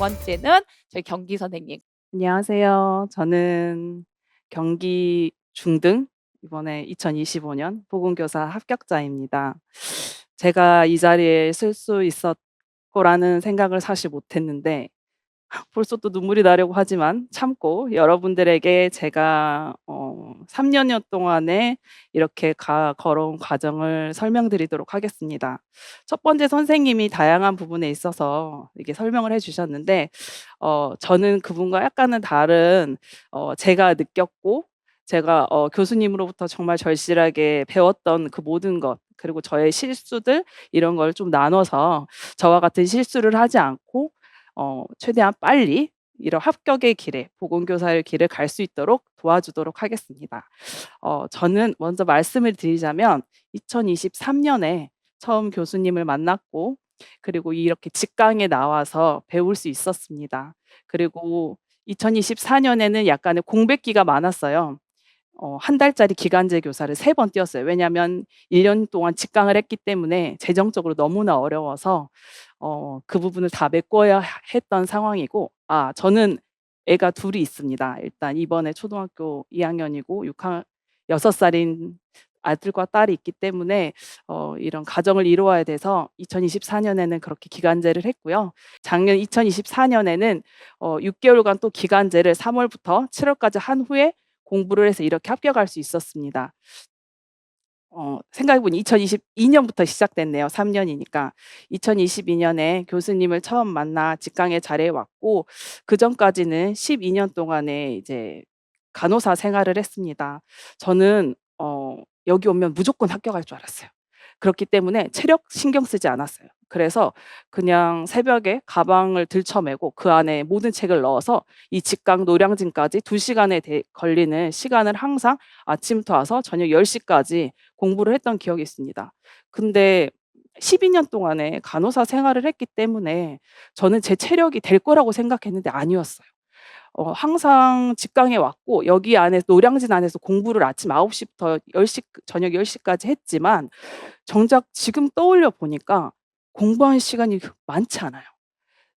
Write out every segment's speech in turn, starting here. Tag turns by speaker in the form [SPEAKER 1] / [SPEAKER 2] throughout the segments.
[SPEAKER 1] 번째는 저희 경기 선생님.
[SPEAKER 2] 안녕하세요. 저는 경기 중등 이번에 2025년 보건교사 합격자입니다. 제가 이 자리에 쓸수 있을 거라는 생각을 사실 못 했는데 벌써 또 눈물이 나려고 하지만 참고 여러분들에게 제가 어 3 년여 동안에 이렇게 가 걸어온 과정을 설명드리도록 하겠습니다. 첫 번째 선생님이 다양한 부분에 있어서 이렇게 설명을 해 주셨는데 어 저는 그분과 약간은 다른 어 제가 느꼈고 제가 어 교수님으로부터 정말 절실하게 배웠던 그 모든 것 그리고 저의 실수들 이런 걸 좀 나눠서 저와 같은 실수를 하지 않고 어 최대한 빨리 이런 합격의 길에 보건교사의 길을 갈 수 있도록 도와주도록 하겠습니다. 어 저는 먼저 말씀을 드리자면 2023 년에 처음 교수님을 만났고 그리고 이렇게 직강에 나와서 배울 수 있었습니다. 그리고 2024 년에는 약간의 공백기가 많았어요. 어1 달짜리 기간제 교사를 3번 뛰었어요. 왜냐하면 1년 동안 직강을 했기 때문에 재정적으로 너무나 어려워서 어 그 부분을 다 메꿔야 했던 상황이고 아 저는 애가 둘이 있습니다. 일단 이번에 초등학교 2 학년이고 6학 6 살인 아들과 딸이 있기 때문에 어 이런 가정을 이루어야 돼서 2024 년에는 그렇게 기간제를 했고요. 작년 2024 년에는 어 6 개월간 또 기간제를 3 월부터 7 월까지 한 후에 공부를 해서 이렇게 합격할 수 있었습니다. 어 생각해 보니 2022 년부터 시작됐네요. 3 년이니까. 2022 년에 교수님을 처음 만나 직강의 자리에 왔고 그전까지는 12 년 동안에 이제 간호사 생활을 했습니다. 저는 어 여기 오면 무조건 합격할 줄 알았어요. 그렇기 때문에 체력 신경 쓰지 않았어요. 그래서 그냥 새벽에 가방을 들쳐메고 그 안에 모든 책을 넣어서 이 직강 노량진까지 2 시간에 대 걸리는 시간을 항상 아침부터 와서 저녁 10 시까지 공부를 했던 기억이 있습니다. 근데 12년 동안에 간호사 생활을 했기 때문에 저는 제 체력이 될 거라고 생각했는데 아니었어요. 어 항상 직강에 왔고 여기 안에 노량진 안에서 공부를 아침 9 시부터 10 시 저녁 10 시까지 했지만 정작 지금 떠올려 보니까 공부한 시간이 그 많지 않아요.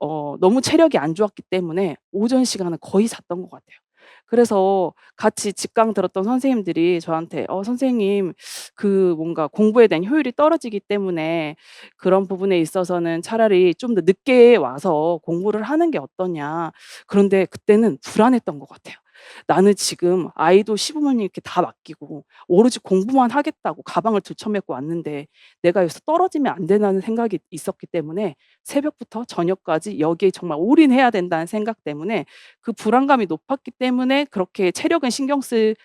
[SPEAKER 2] 어 너무 체력이 안 좋았기 때문에 오전 시간은 거의 잤던 것 같아요. 그래서 같이 직강 들었던 선생님들이 저한테 "어 선생님 그 뭔가 공부에 대한 효율이 떨어지기 때문에 그런 부분에 있어서는 차라리 좀 더 늦게 와서 공부를 하는 게 어떠냐." 그런데 그때는 불안했던 것 같아요. 나는 지금 아이도 시부모님 이렇게 다 맡기고 오로지 공부만 하겠다고 가방을 들쳐메고 왔는데 '내가 여기서 떨어지면 안 된다.'는 생각이 있었기 때문에 새벽부터 저녁까지 여기에 정말 올인해야 된다는 생각 때문에 그 불안감이 높았기 때문에 그렇게 체력은 신경 쓸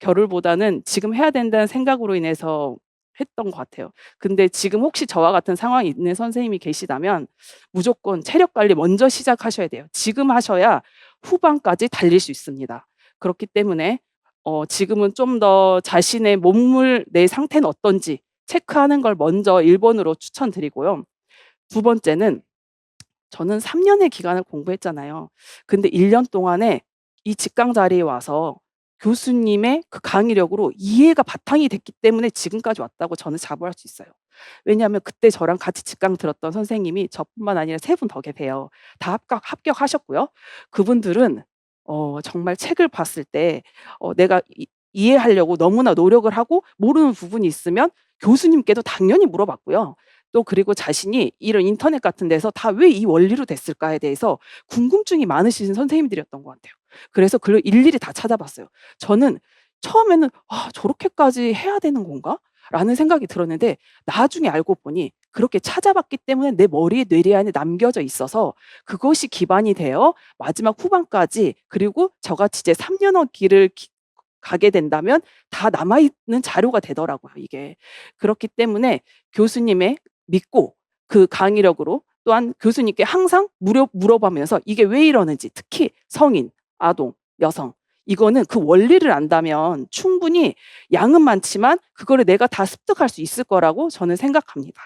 [SPEAKER 2] 겨를보다는 지금 해야 된다는 생각으로 인해서 했던 것 같아요. 근데 지금 혹시 저와 같은 상황이 있는 선생님이 계시다면 무조건 체력 관리 먼저 시작하셔야 돼요. 지금 하셔야 후반까지 달릴 수 있습니다. 그렇기 때문에 어 지금은 좀 더 자신의 몸을 내 상태는 어떤지 체크하는 걸 먼저 1 번으로 추천드리고요. 두 번째는 저는 3 년의 기간을 공부했잖아요. 근데 1년 동안에 이 직강 자리에 와서 교수님의 그 강의력으로 이해가 바탕이 됐기 때문에 지금까지 왔다고 저는 자부할 수 있어요. 왜냐하면 그때 저랑 같이 직강 들었던 선생님이 저뿐만 아니라 3분 더 계세요. 다 합격 합격하셨고요. 그분들은 어 정말 책을 봤을 때 어 내가 이 이해하려고 너무나 노력을 하고 모르는 부분이 있으면 교수님께도 당연히 물어봤고요. 또 그리고 자신이 이런 인터넷 같은 데서 다 '왜 이 원리로 됐을까.'에 대해서 궁금증이 많으신 선생님들이었던 것 같아요. 그래서 그걸 일일이 다 찾아봤어요. 저는 처음에는 '아 저렇게까지 해야 되는 건가?' 라는 생각이 들었는데 나중에 알고 보니 그렇게 찾아봤기 때문에 내 머리에 뇌리 안에 남겨져 있어서 그것이 기반이 되어 마지막 후반까지 그리고 저같이 이제 3 년의 길을 기 가게 된다면 다 남아 있는 자료가 되더라고요 이게. 그렇기 때문에 교수님의 믿고 그 강의력으로 또한 교수님께 항상 물어 물어보면서 이게 왜 이러는지 특히 성인, 아동, 여성 이거는 그 원리를 안다면 충분히 양은 많지만 그거를 내가 다 습득할 수 있을 거라고 저는 생각합니다.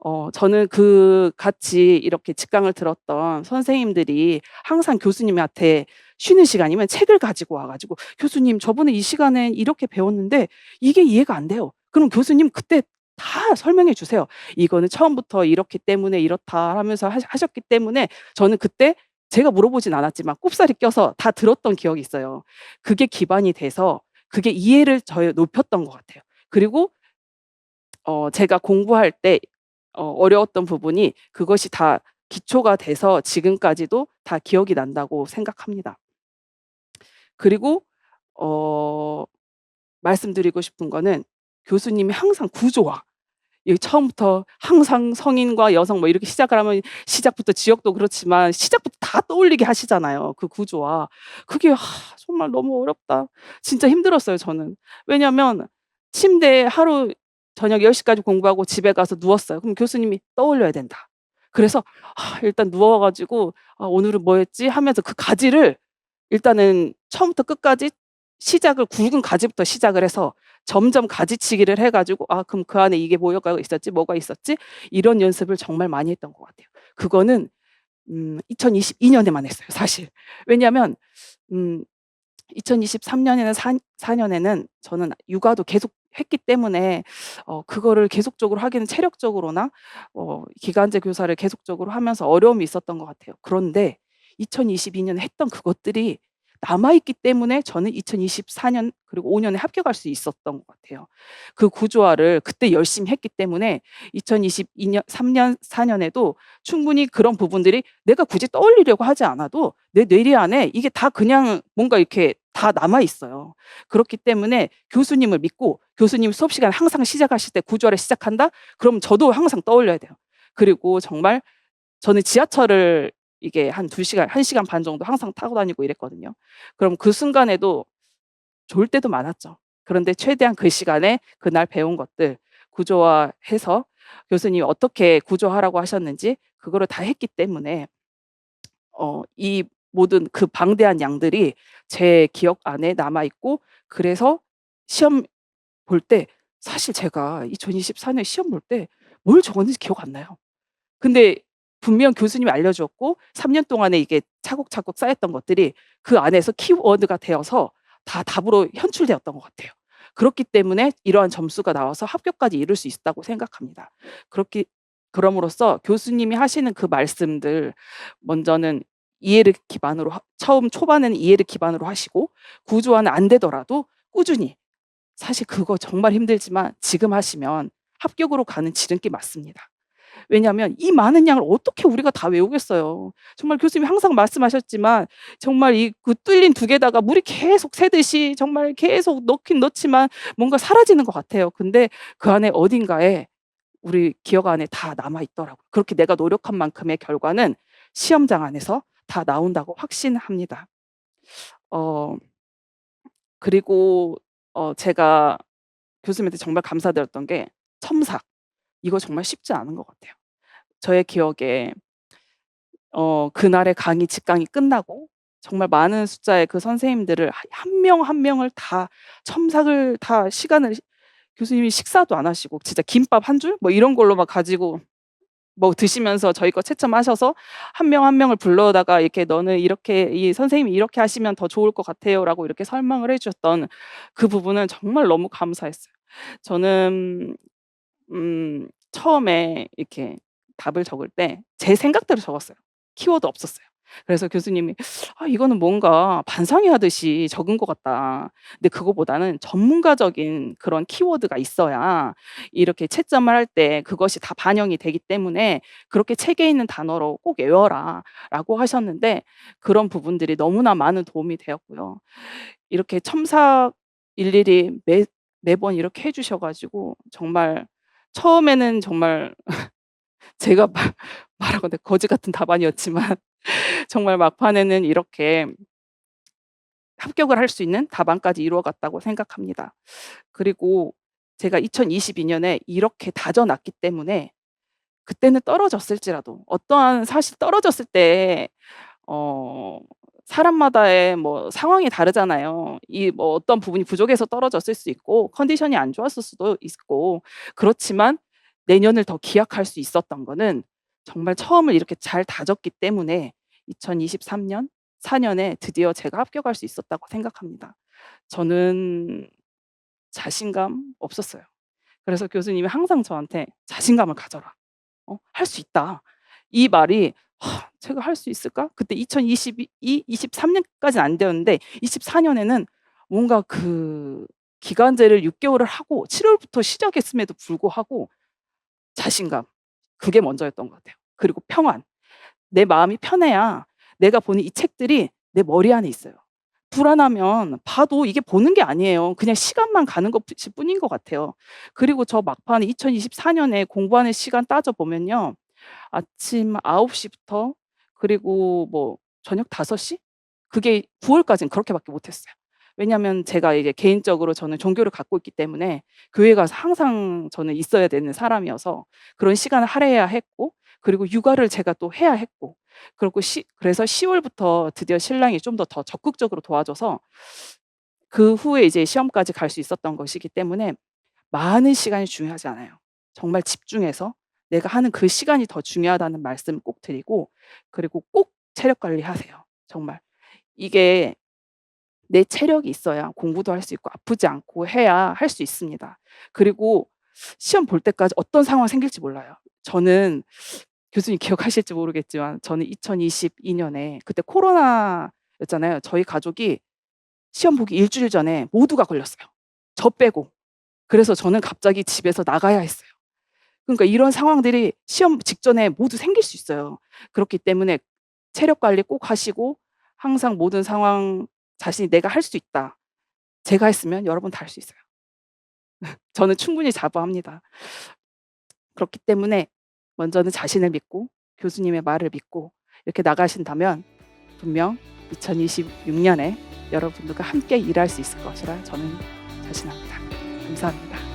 [SPEAKER 2] 어 저는 그 같이 이렇게 직강을 들었던 선생님들이 항상 교수님한테 쉬는 시간이면 책을 가지고 와 가지고 "교수님 저번에 이 시간엔 이렇게 배웠는데 이게 이해가 안 돼요." 그럼 교수님 그때 다 설명해 주세요. 이거는 처음부터 이렇기 때문에 이렇다 하면서 하 하셨기 때문에 저는 그때 제가 물어보진 않았지만 꼽사리 껴서 다 들었던 기억이 있어요. 그게 기반이 돼서 그게 이해를 저에 높였던 것 같아요. 그리고 어 제가 공부할 때 어 어려웠던 부분이 그것이 다 기초가 돼서 지금까지도 다 기억이 난다고 생각합니다. 그리고 어 말씀드리고 싶은 거는 교수님이 항상 구조화 이 처음부터 항상 성인과 여성 뭐 이렇게 시작을 하면 시작부터 지역도 그렇지만 시작부터 다 떠올리게 하시잖아요. 그 구조화. 그게 하, 정말 너무 어렵다. 진짜 힘들었어요, 저는. 왜냐면 침대에 하루 저녁 10 시까지 공부하고 집에 가서 누웠어요. 그럼 교수님이 떠올려야 된다. 그래서 아 일단 누워 가지고 '아 오늘은 뭐 했지?' 하면서 그 가지를 일단은 처음부터 끝까지 시작을 굵은 가지부터 시작을 해서 점점 가지치기를 해 가지고 '아 그럼 그 안에 이게 뭐가 있었지? 뭐가 있었지?' 이런 연습을 정말 많이 했던 것 같아요. 그거는 음 2022 년에만 했어요, 사실. 왜냐하면 음 2023 년에는 사4 년에는 저는 육아도 계속 했기 때문에 어 그거를 계속적으로 하기는 체력적으로나 어 기간제 교사를 계속적으로 하면서 어려움이 있었던 것 같아요. 그런데 2022 년에 했던 그것들이 남아 있기 때문에 저는 2024년 그리고 5 년에 합격할 수 있었던 것 같아요. 그 구조화를 그때 열심히 했기 때문에 2022년 3년 4 년에도 충분히 그런 부분들이 내가 굳이 떠올리려고 하지 않아도 내 뇌리 안에 이게 다 그냥 뭔가 이렇게 다 남아 있어요. 그렇기 때문에 교수님을 믿고 교수님 수업 시간에 항상 시작하실 때 구조화를 시작한다? 그럼 저도 항상 떠올려야 돼요. 그리고 정말 저는 지하철을 이게 한2 시간 1 시간 반 정도 항상 타고 다니고 이랬거든요. 그럼 그 순간에도 졸 때도 많았죠. 그런데 최대한 그 시간에 그날 배운 것들 구조화 해서 교수님이 어떻게 구조하라고 하셨는지 그거를 다 했기 때문에 어 이 모든 그 방대한 양들이 제 기억 안에 남아 있고 그래서 시험 볼 때 사실 제가 2024년 시험 볼 때 뭘 적었는지 기억 안 나요. 근데 분명 교수님이 알려주었고 3년 동안에 이게 차곡차곡 쌓였던 것들이 그 안에서 키워드가 되어서 다 답으로 현출되었던 것 같아요. 그렇기 때문에 이러한 점수가 나와서 합격까지 이룰 수 있다고 생각합니다. 그렇기 그럼으로써 교수님이 하시는 그 말씀들 먼저는 이해를 기반으로 하 처음 초반에는 이해를 기반으로 하시고 구조화는 안 되더라도 꾸준히 사실 그거 정말 힘들지만 지금 하시면 합격으로 가는 지름길 맞습니다. 왜냐하면 이 많은 양을 어떻게 우리가 다 외우겠어요. 정말 교수님이 항상 말씀하셨지만 정말 이 그 뚫린 두 개다가 물이 계속 새듯이 정말 계속 넣긴 넣지만 뭔가 사라지는 것 같아요. 근데 그 안에 어딘가에 우리 기억 안에 다 남아 있더라고요. 그렇게 내가 노력한 만큼의 결과는 시험장 안에서 다 나온다고 확신합니다. 어 그리고 어 제가 교수님한테 정말 감사드렸던 게 첨삭. 이거 정말 쉽지 않은 것 같아요. 저의 기억에 어 그날의 강의 직강이 끝나고 정말 많은 숫자의 그 선생님들을 한 명 한 명을 다 첨삭을 다 시간을 교수님이 식사도 안 하시고 진짜 김밥 한 줄 뭐 이런 걸로 막 가지고 뭐 드시면서 저희 거 채점하셔서 한 명한 명을 불러다가 이렇게 "너는 이렇게 이 선생님이 이렇게 하시면 더 좋을 것 같아요."라고 이렇게 설명을 해 주셨던 그 부분은 정말 너무 감사했어요. 저는 음 처음에 이렇게 답을 적을 때 제 생각대로 적었어요. 키워드 없었어요. 그래서 교수님이 "아 이거는 뭔가 반상회 하듯이 적은 것 같다. 근데 그거보다는 전문가적인 그런 키워드가 있어야 이렇게 채점을 할 때 그것이 다 반영이 되기 때문에 그렇게 책에 있는 단어로 꼭 외워라."라고 하셨는데 그런 부분들이 너무나 많은 도움이 되었고요. 이렇게 첨삭 일일이 매 매번 이렇게 해 주셔 가지고 정말 처음에는 정말 제가 말 말하건대 거지 같은 답안이었지만 정말 막판에는 이렇게 합격을 할 수 있는 답안까지 이루어 갔다고 생각합니다. 그리고 제가 2022 년에 이렇게 다져 놨기 때문에 그때는 떨어졌을지라도 어떠한 사실 떨어졌을 때 어 사람마다의 뭐 상황이 다르잖아요. 이 뭐 어떤 부분이 부족해서 떨어졌을 수 있고 컨디션이 안 좋았을 수도 있고 그렇지만 내년을 더 기약할 수 있었던 거는 정말 처음을 이렇게 잘 다졌기 때문에 2023 년, 4 년에 드디어 제가 합격할 수 있었다고 생각합니다. 저는 자신감 없었어요. 그래서 교수님이 항상 저한테 "자신감을 가져라. 어 할 수 있다." 이 말이 하, 제가 할 수 있을까? 그때 2022 23 년까지는 안 되었는데 24 년에는 뭔가 그 기간제를 6 개월을 하고 7 월부터 시작했음에도 불구하고 자신감 그게 먼저였던 것 같아요. 그리고 평안. 내 마음이 편해야 내가 보는 이 책들이 내 머리 안에 있어요. 불안하면 봐도 이게 보는 게 아니에요. 그냥 시간만 가는 것일 뿐인 것 같아요. 그리고 저 막판에 2024 년에 공부하는 시간 따져 보면요. 아침 9 시부터 그리고 뭐 저녁 5 시? 그게 9 월까지는 그렇게밖에 못 했어요. 왜냐하면 제가 이제 개인적으로 저는 종교를 갖고 있기 때문에 교회 가서 항상 저는 있어야 되는 사람이어서 그런 시간을 할애해야 했고 그리고 육아를 제가 또 해야 했고 그리고 시 그래서 10 월부터 드디어 신랑이 좀 더 더 적극적으로 도와줘서 그 후에 이제 시험까지 갈 수 있었던 것이기 때문에 많은 시간이 중요하지 않아요. 정말 집중해서 내가 하는 그 시간이 더 중요하다는 말씀을 꼭 드리고 그리고 꼭 체력 관리하세요. 정말. 이게 내 체력이 있어야 공부도 할 수 있고 아프지 않고 해야 할 수 있습니다. 그리고 시험 볼 때까지 어떤 상황이 생길지 몰라요. 저는 교수님 기억하실지 모르겠지만 저는 2022 년에 그때 코로나였잖아요. 저희 가족이 시험 보기 일 주일 전에 모두가 걸렸어요. 저 빼고. 그래서 저는 갑자기 집에서 나가야 했어요. 그러니까 이런 상황들이 시험 직전에 모두 생길 수 있어요. 그렇기 때문에 체력 관리 꼭 하시고 항상 모든 상황 자신이 '내가 할 수 있다.' 제가 했으면 여러분 다 할 수 있어요. 저는 충분히 자부합니다. 그렇기 때문에 먼저는 자신을 믿고 교수님의 말을 믿고 이렇게 나가신다면 분명 2026 년에 여러분들과 함께 일할 수 있을 것이라 저는 자신합니다. 감사합니다.